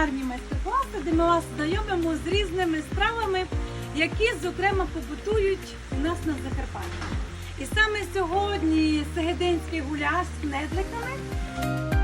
кулінарні майстер-класи, де ми вас знайомимо з різними стравами, які, зокрема, побутують у нас на Закарпатті. І саме сьогодні Сегединський гуляш з недликами.